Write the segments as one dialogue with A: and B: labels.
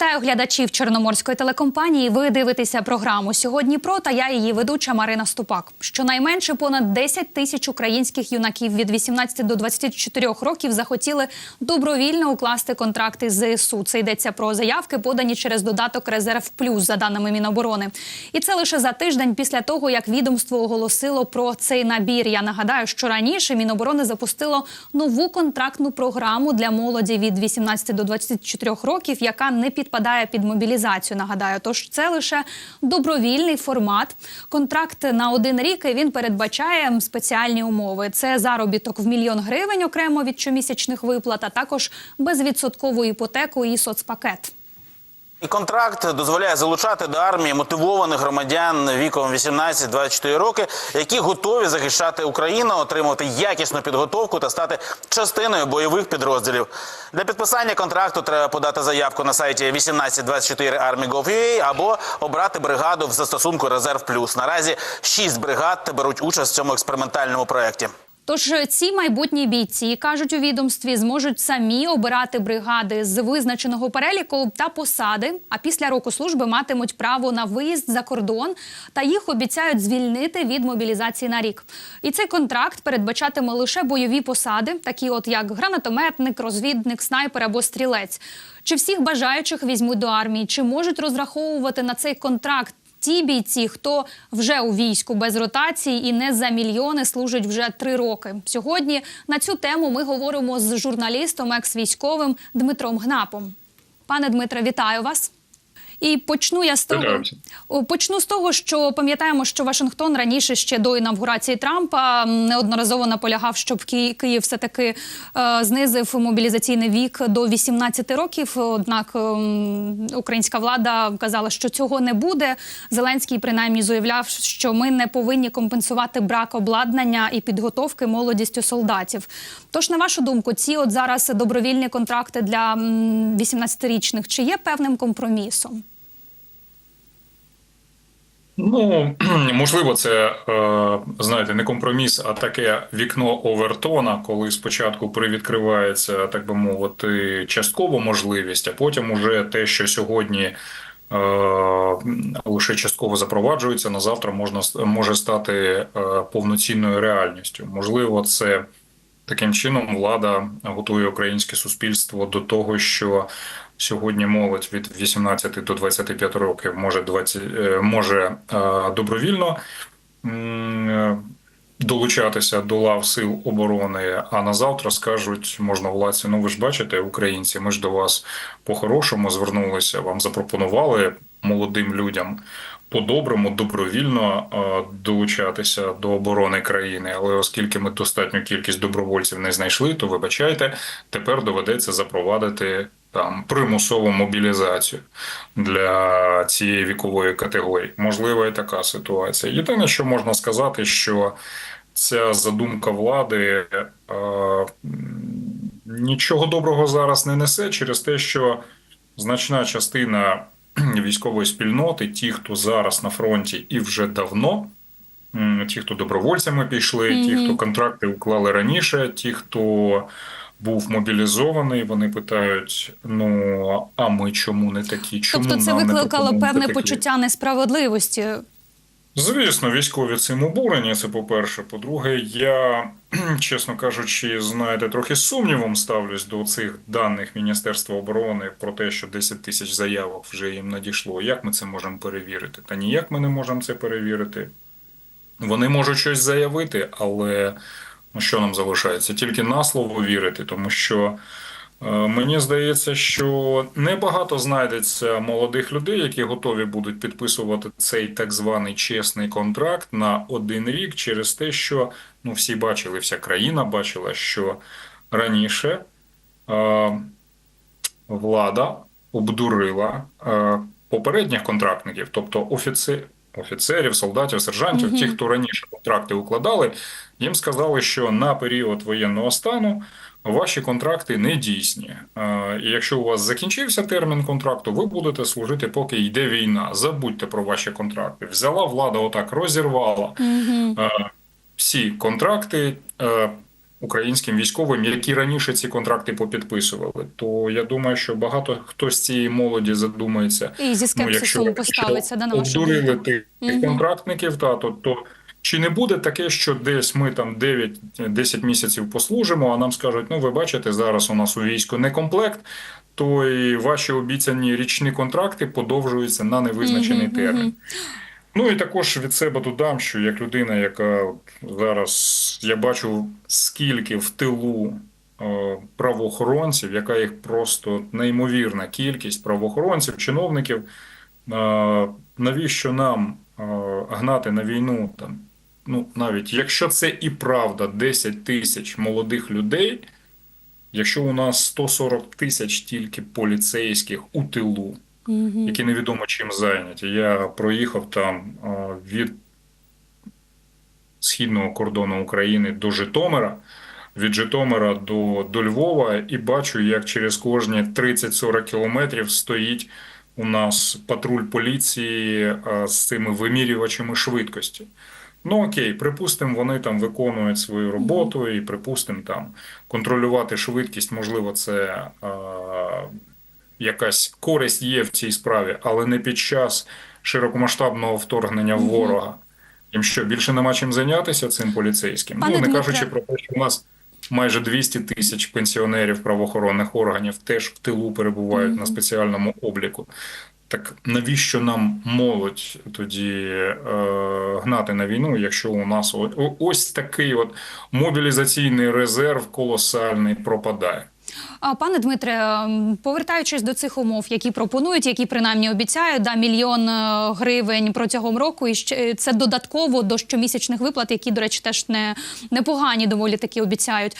A: Вітаю глядачів Чорноморської телекомпанії. Ви дивитеся програму сьогодні. Про та я її ведуча Марина Ступак. Щонайменше понад 10 тисяч українських юнаків від 18 до 24 років захотіли добровільно укласти контракти з ЗСУ. Це йдеться про заявки, подані через додаток Резерв Плюс за даними Міноборони. І це лише за тиждень після того, як відомство оголосило про цей набір. Я нагадаю, що раніше Міноборони запустило нову контрактну програму для молоді від 18 до 24 років, яка не підпадає під мобілізацію. Нагадаю, тож це лише добровільний формат. Контракт на один рік і він передбачає спеціальні умови. Це заробіток в мільйон гривень окремо від щомісячних виплат, а також безвідсоткову іпотеку і соцпакет.
B: І контракт дозволяє залучати до армії мотивованих громадян віком 18-24 роки, які готові захищати Україну, отримувати якісну підготовку та стати частиною бойових підрозділів. Для підписання контракту треба подати заявку на сайті 1824 army.gov.ua або обрати бригаду в застосунку Резерв Плюс. Наразі шість бригад беруть участь в цьому експериментальному проєкті.
A: Тож ці майбутні бійці кажуть у відомстві, зможуть самі обирати бригади з визначеного переліку та посади. А після року служби матимуть право на виїзд за кордон та їх обіцяють звільнити від мобілізації на рік. І цей контракт передбачатиме лише бойові посади, такі от як гранатометник, розвідник, снайпер або стрілець. Чи всіх бажаючих візьмуть до армії? Чи можуть розраховувати на цей контракт? Ті бійці, хто вже у війську без ротації і не за мільйони служить вже три роки. Сьогодні на цю тему ми говоримо з журналістом, екс-військовим Дмитром Гнапом. Пане Дмитре, вітаю вас. І почну я з того, почну з того, що пам'ятаємо, що Вашингтон раніше ще до інавгурації Трампа неодноразово наполягав, щоб Ки- Київ все таки е, знизив мобілізаційний вік до 18 років. Однак українська влада казала, що цього не буде. Зеленський принаймні заявляв, що ми не повинні компенсувати брак обладнання і підготовки молодістю солдатів. Тож, на вашу думку, ці от зараз добровільні контракти для м, 18-річних чи є певним компромісом?
C: Ну можливо, це е, знаєте, не компроміс, а таке вікно Овертона, коли спочатку привідкривається, так би мовити, частково можливість, а потім уже те, що сьогодні. е, Лише частково запроваджується на завтра можна може стати е, повноцінною реальністю. Можливо, це таким чином влада готує українське суспільство до того, що сьогодні молодь від 18 до 25 років може 20, е, може е, добровільно е, долучатися до лав сил оборони. А на завтра скажуть можна владці, ну ви ж бачите, українці, ми ж до вас по-хорошому звернулися. Вам запропонували молодим людям по-доброму, добровільно е, долучатися до оборони країни. Але оскільки ми достатню кількість добровольців не знайшли, то вибачайте, тепер доведеться запровадити там примусову мобілізацію для цієї вікової категорії. Можливо, і така ситуація. Єдине, що можна сказати, що ця задумка влади е, нічого доброго зараз не несе через те, що значна частина військової спільноти, ті, хто зараз на фронті і вже давно, ті, хто добровольцями пішли, ті, хто контракти уклали раніше, ті, хто був мобілізований, вони питають: ну а ми чому не такі? Чому
A: Тобто це
C: нам
A: викликало певне
C: такі?
A: почуття несправедливості.
C: Звісно, військові цим обурені. Це по-перше. По-друге, я, чесно кажучи, знаєте, трохи сумнівом ставлюсь до цих даних Міністерства оборони про те, що 10 тисяч заявок вже їм надійшло. Як ми це можемо перевірити? Та ніяк ми не можемо це перевірити. Вони можуть щось заявити, але ну, що нам залишається? Тільки на слово вірити, тому що. Е, Мені здається, що небагато знайдеться молодих людей, які готові будуть підписувати цей так званий чесний контракт на один рік через те, що ну всі бачили, вся країна бачила, що раніше е, влада обдурила е, попередніх контрактників, тобто офіцерів. Офіцерів, солдатів, сержантів,
A: Мгм.
C: ті, хто раніше контракти укладали, їм сказали, що на період воєнного стану ваші контракти не дійсні. Е, І якщо у вас закінчився термін контракту, ви будете служити, поки йде війна. Забудьте про ваші контракти. Взяла влада, отак розірвала
A: Угу.
C: е, всі контракти. Українським військовим, які раніше ці контракти попідписували. То я думаю, що багато хто з цієї молоді задумається.
A: І зі скепсисом
C: Ну,
A: поставиться да, на
C: обдурили тих
A: Мгм.
C: контрактників, та то, то чи не буде таке, що десь ми там 9-10 місяців послужимо, а нам скажуть, ну ви бачите, зараз у нас у війську не комплект, то і ваші обіцяні річні контракти подовжуються на невизначений
A: Мгм,
C: термін.
A: мгм.
C: Ну і також від себе додам, що як людина, яка зараз я бачу скільки в тилу е, правоохоронців, яка їх просто неймовірна кількість правоохоронців, чиновників. Е, Навіщо нам е, гнати на війну там? Ну, навіть якщо це і правда 10 тисяч молодих людей, якщо у нас 140 тисяч тільки поліцейських у тилу,
A: Мгм.
C: які невідомо чим зайняті. Я проїхав там від східного кордону України до Житомира, від Житомира до, до Львова, і бачу, як через кожні 30-40 кілометрів стоїть у нас патруль поліції з цими вимірювачами швидкості. Ну окей, припустимо, вони там виконують свою роботу, і припустимо, там контролювати швидкість, можливо, це якась користь є в цій справі, але не під час широкомасштабного вторгнення
A: Мгм.
C: ворога. Їм що більше нема чим зайнятися цим поліцейським?
A: Пане
C: ну не
A: Дмитре.
C: кажучи про те, що у нас майже 200 тисяч пенсіонерів правоохоронних органів теж в тилу перебувають
A: Мгм.
C: на спеціальному обліку. Так навіщо нам молодь тоді е, гнати на війну, якщо у нас ось такий от мобілізаційний резерв колосальний пропадає?
A: Пане Дмитре, ем, повертаючись до цих умов, які пропонують, які принаймні обіцяють, да, мільйон е, гривень протягом року, і е, це додатково до щомісячних виплат, які, до речі, теж не непогані, доволі таки обіцяють.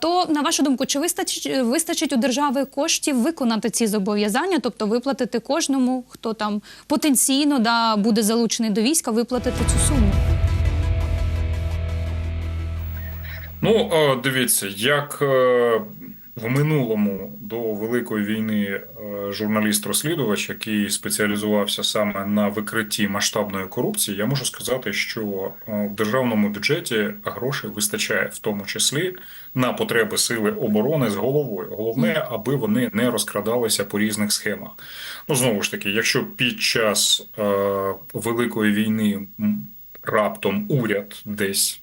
A: То на вашу думку, чи вистачить вистачить у держави коштів виконати ці зобов'язання, тобто виплатити кожному, хто там потенційно да буде залучений до війська, виплатити цю суму?
C: Ну, дивіться, як е, в минулому до Великої війни е, журналіст-розслідувач, який спеціалізувався саме на викритті масштабної корупції, я можу сказати, що е, в державному бюджеті грошей вистачає, в тому числі на потреби сили оборони з головою. Головне, аби вони не розкрадалися по різних схемах. Ну знову ж таки, якщо під час е, Великої війни раптом уряд десь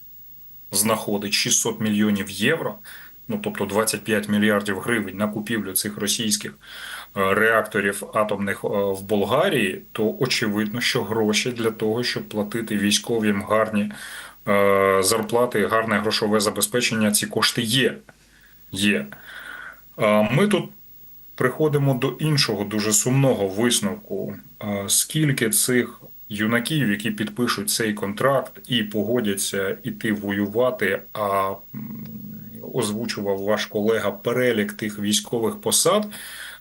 C: знаходить 600 мільйонів євро, ну тобто 25 мільярдів гривень на купівлю цих російських е, реакторів атомних е, в Болгарії, то очевидно, що гроші для того, щоб платити військовим гарні е, зарплати, гарне грошове забезпечення, ці кошти є. Є. Ми тут приходимо до іншого дуже сумного висновку. Скільки цих юнаків, які підпишуть цей контракт і погодяться іти воювати, а озвучував ваш колега перелік тих військових посад,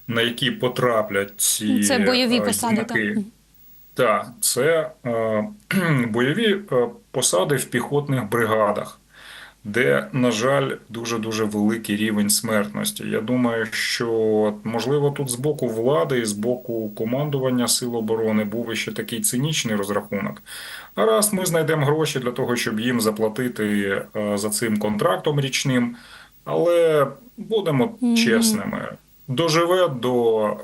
C: на які потраплять ці
A: Це бойові
C: е,
A: посади, так.
C: Так, це е, бойові е, посади в піхотних бригадах де, на жаль, дуже дуже великий рівень смертності. Я думаю, що можливо тут з боку влади і з боку командування сил оборони був ще такий цинічний розрахунок. А раз ми знайдемо гроші для того, щоб їм заплатити е, за цим контрактом річним, але будемо
A: Мгм.
C: чесними. Доживе до е,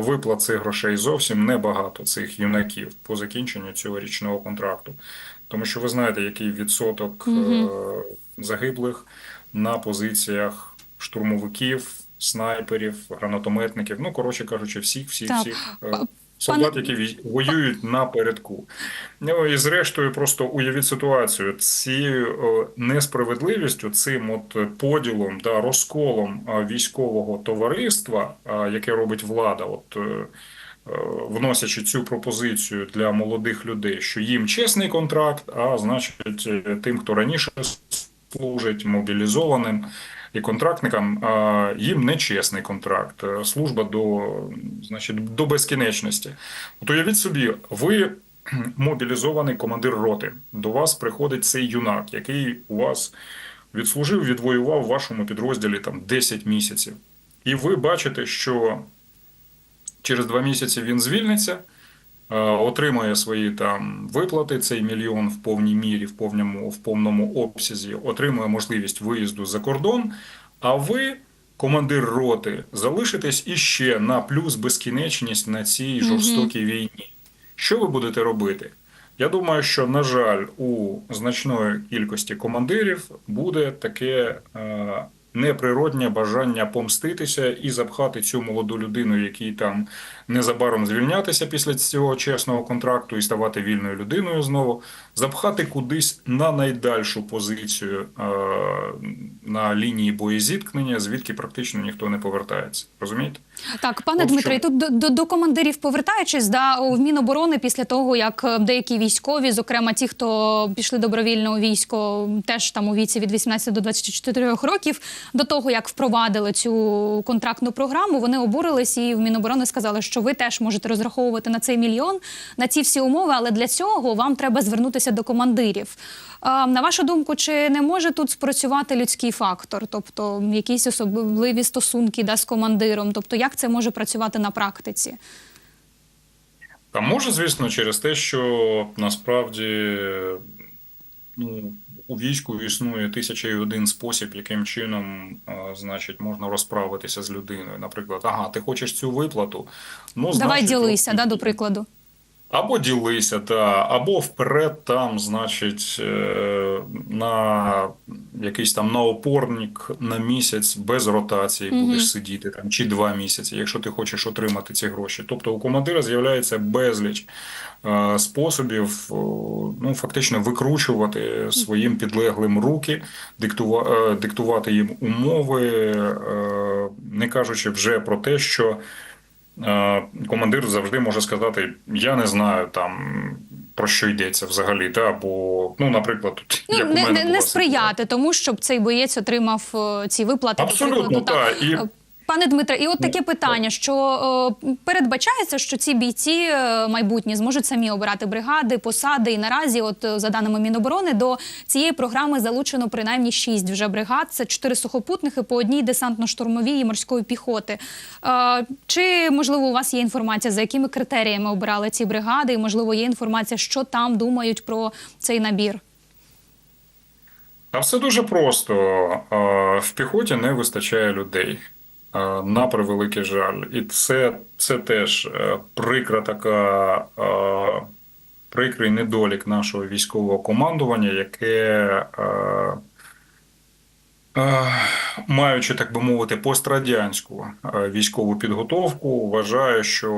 C: виплат цих грошей зовсім небагато цих юнаків по закінченню цього річного контракту. Тому що ви знаєте, який відсоток
A: Мгм.
C: загиблих на позиціях штурмовиків, снайперів, гранатометників. Ну, коротше кажучи, всіх, всіх,
A: Так.
C: всіх е, солдат, які воюють на передку. Ну і зрештою, просто уявіть ситуацію цією е, несправедливістю, цим от поділом, да, розколом військового товариства, яке робить влада, от. Е, Вносячи цю пропозицію для молодих людей, що їм чесний контракт, а значить, е, тим, хто раніше служить мобілізованим і контрактникам, їм не чесний контракт. Е, Служба до, значить, до безкінечності. От уявіть собі, ви мобілізований командир роти. До вас приходить цей юнак, який у вас відслужив, відвоював в вашому підрозділі там 10 місяців. І ви бачите, що через два місяці він звільниться, е, отримує свої там виплати, цей мільйон в повній мірі, в повному, в повному обсязі, отримує можливість виїзду за кордон. А ви, командир роти, залишитесь іще на плюс безкінечність на цій жорстокій війні. Що ви будете робити? Я думаю, що, на жаль, у значної кількості командирів буде таке е, неприродне бажання помститися і запхати цю молоду людину, якій там незабаром звільнятися після цього чесного контракту і ставати вільною людиною знову, запхати кудись на найдальшу позицію е, на лінії боєзіткнення, звідки практично ніхто не повертається. Розумієте?
A: Так, пане
C: От
A: Дмитре, тут до, до, до командирів повертаючись, да, в Міноборони після того, як е, деякі військові, зокрема ті, хто пішли добровільно у військо, теж там у віці від 18 до 24 років, до того як впровадили цю контрактну програму, вони обурились і в Міноборони сказали, що ви теж можете розраховувати на цей мільйон, на ці всі умови, але для цього вам треба звернутися до командирів. На вашу думку, чи не може тут спрацювати людський фактор, тобто якісь особливі стосунки да, з командиром? Тобто, як це може працювати на практиці?
C: Та може, звісно, через те, що насправді ну, у війську існує тисяча і один спосіб, яким чином, значить, можна розправитися з людиною. Наприклад, ага, ти хочеш цю виплату? Ну,
A: Давай
C: значить,
A: ділися,
C: от-
A: да, до прикладу.
C: Або ділися, та, або вперед там, значить, е, на якийсь там на опорник на місяць без ротації будеш сидіти там чи два місяці, якщо ти хочеш отримати ці гроші. Тобто у командира з'являється безліч е, способів, о, ну фактично викручувати своїм підлеглим руки, диктува, е, диктувати їм умови, е, не кажучи вже про те, що. Е, командир завжди може сказати: Я не знаю там про що йдеться взагалі, та або ну, наприклад, тут
A: Ну,
C: як у
A: не,
C: мене
A: не, не сприяти тому, щоб цей боєць отримав е, ці виплати.
C: Абсолютно,
A: прикладу,
C: та, і-
A: Е, Пане Дмитре, і от таке питання: що е, передбачається, що ці бійці е, майбутні зможуть самі обирати бригади, посади. І наразі, от е, за даними Міноборони, до цієї програми залучено принаймні шість вже бригад. Це чотири сухопутники по одній десантно-штурмовій і морської піхоти. Е, Чи можливо у вас є інформація, за якими критеріями обирали ці бригади? І можливо є інформація, що там думають про цей набір?
C: А все дуже просто. В піхоті не вистачає людей. Е, На превеликий жаль. І це, це теж е, прикра така, е, прикрий недолік нашого військового командування, яке, маючи, так би мовити, пострадянську військову підготовку, вважає, що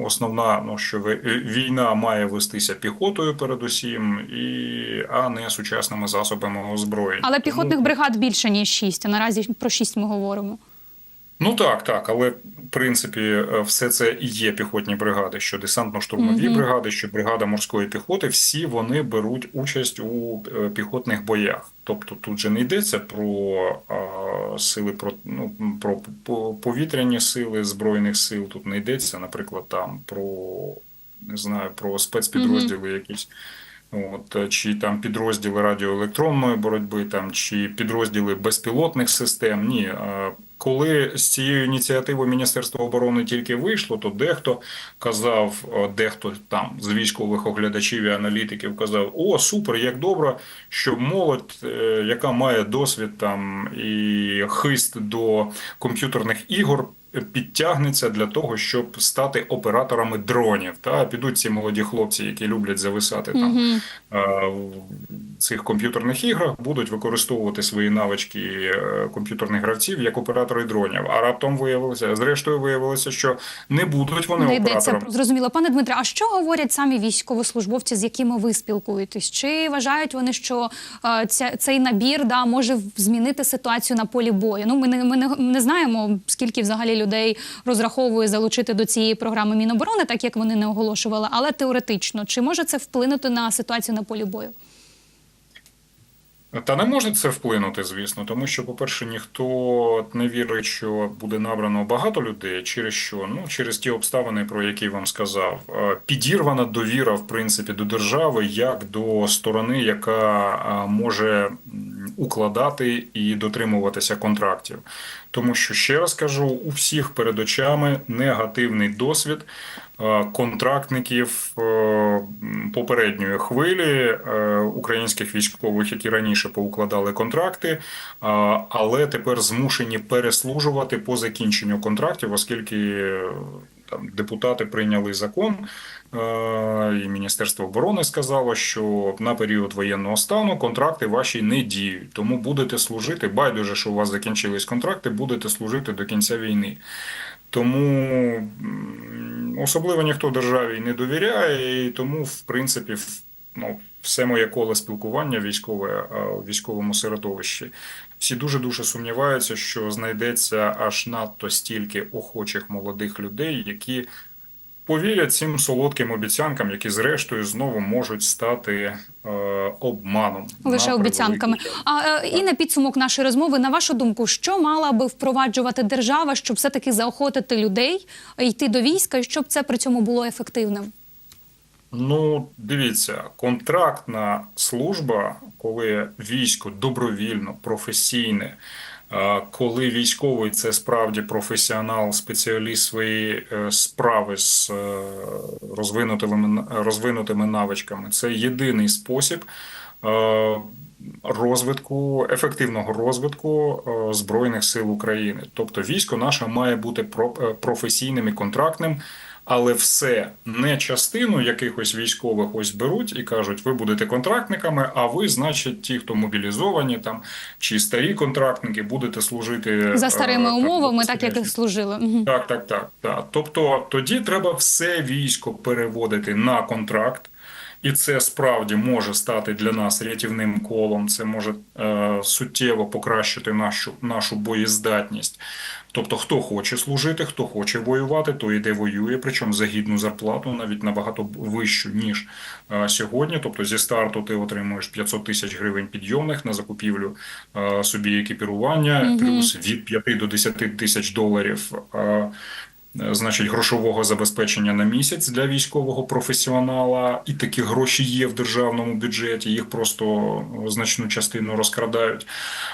C: основна ну, що війна має вестися піхотою передусім, і, а не сучасними засобами озброєння.
A: Але піхотних бригад більше ніж шість. А наразі про шість ми говоримо.
C: Ну так, так, але в принципі е, все це і є піхотні бригади, що десантно-штурмові
A: Мгм.
C: бригади, що бригада морської піхоти, всі вони беруть участь у е, піхотних боях. Тобто тут же не йдеться про е, сили про, ну, про по- повітряні сили збройних сил. Тут не йдеться, наприклад, там про не знаю, про спецпідрозділи якісь. От, е, чи там підрозділи радіоелектронної боротьби, там чи підрозділи безпілотних систем. Ні, е, коли з цією ініціативою Міністерства оборони тільки вийшло, то дехто казав, е, дехто там з військових оглядачів і аналітиків казав: О, супер, як добре, що молодь, яка має досвід там і хист до комп'ютерних ігор. Підтягнеться для того, щоб стати операторами дронів. Та підуть ці молоді хлопці, які люблять зависати там
A: Мгм.
C: е, в цих комп'ютерних іграх, будуть використовувати свої навички е, комп'ютерних гравців як оператори дронів. А раптом виявилося, зрештою виявилося, що не будуть вони
A: Не
C: операторами.
A: зрозуміло. Пане Дмитре, а що говорять самі військовослужбовці, з якими ви спілкуєтесь? Чи вважають вони, що е, ця, цей набір да може змінити ситуацію на полі бою? Ну ми не ми не, не знаємо, скільки взагалі людей розраховує залучити до цієї програми Міноборони, так як вони не оголошували, але теоретично чи може це вплинути на ситуацію на полі бою?
C: Та не може це вплинути, звісно, тому що, по-перше, ніхто не вірить, що буде набрано багато людей. Через що? Ну через ті обставини, про які вам сказав. Е, Підірвана довіра, в принципі, до держави як до сторони, яка е, може укладати і дотримуватися контрактів. Тому що ще раз кажу, у всіх перед очами негативний досвід е, контрактників е, попередньої хвилі е, українських військових, які раніше поукладали контракти, але тепер змушені переслужувати по закінченню контрактів, оскільки там депутати прийняли закон, е, і Міністерство оборони сказало, що на період воєнного стану контракти ваші не діють. Тому будете служити. Байдуже, що у вас закінчились контракти, будете служити до кінця війни. Тому особливо ніхто державі не довіряє, і тому, в принципі, ну, все моє коло спілкування військове а, у військовому середовищі. Всі дуже дуже сумніваються, що знайдеться аж надто стільки охочих молодих людей, які повірять цим солодким обіцянкам, які зрештою знову можуть стати е, обманом
A: Лише обіцянками. А е, і на підсумок нашої розмови, на вашу думку, що мала би впроваджувати держава, щоб все таки заохотити людей йти до війська, і щоб це при цьому було ефективним?
C: Ну, дивіться, контрактна служба, коли військо добровільно, професійне, е, коли військовий це справді професіонал, спеціаліст своєї е, справи з е, розвинутими, розвинутими навичками, це єдиний спосіб. Розвитку ефективного розвитку збройних сил України, тобто військо наше має бути про- професійним і контрактним, але все не частину якихось військових ось беруть і кажуть, ви будете контрактниками, а ви, значить, ті, хто мобілізовані там чи старі контрактники, будете служити
A: За
C: е,
A: старими
C: там,
A: умовами, так як їх служили.
C: Так, так, так, так. Тобто тоді треба все військо переводити на контракт. І це справді може стати для нас рятівним колом. Це може е, суттєво покращити нашу нашу боєздатність. Тобто, хто хоче служити, хто хоче воювати, то йде воює, причому за гідну зарплату, навіть набагато вищу ніж е, сьогодні. Тобто, зі старту ти отримуєш 500 тисяч гривень підйомних на закупівлю е, собі екіпірування,
A: Мгм.
C: плюс від 5 до 10 тисяч доларів. е, Значить, грошового забезпечення на місяць для військового професіонала, і такі гроші є в державному бюджеті. Їх просто значну частину розкрадають.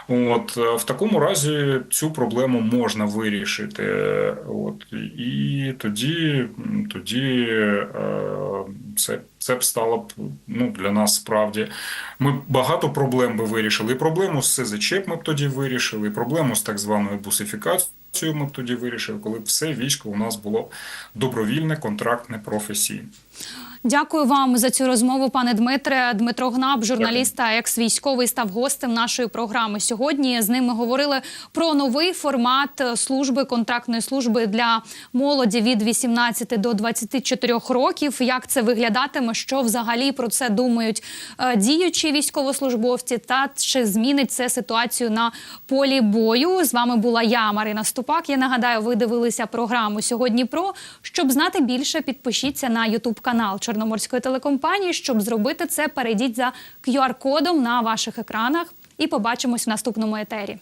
C: От е, в такому разі цю проблему можна вирішити. От і тоді, тоді е, це, це б стало б ну для нас справді. Ми багато проблем би вирішили. І проблему з СЗЧ ми б тоді вирішили, і проблему з так званою бусифікацією. Цю ми тоді вирішив, коли все військо у нас було добровільне, контрактне, професійне.
A: Дякую вам за цю розмову, пане Дмитре. Дмитро Гнаб, журналіст та екс-військовий, став гостем нашої програми. Сьогодні з ним ми говорили про новий формат служби контрактної служби для молоді від 18 до 24 років. Як це виглядатиме? Що взагалі про це думають е, діючі військовослужбовці? Та чи змінить це ситуацію на полі бою? З вами була я, Марина Ступак. Я нагадаю, ви дивилися програму сьогодні. Про щоб знати більше, підпишіться на Ютуб канал Чорноморської телекомпанії. Щоб зробити це, перейдіть за QR-кодом на ваших екранах і побачимось в наступному етері.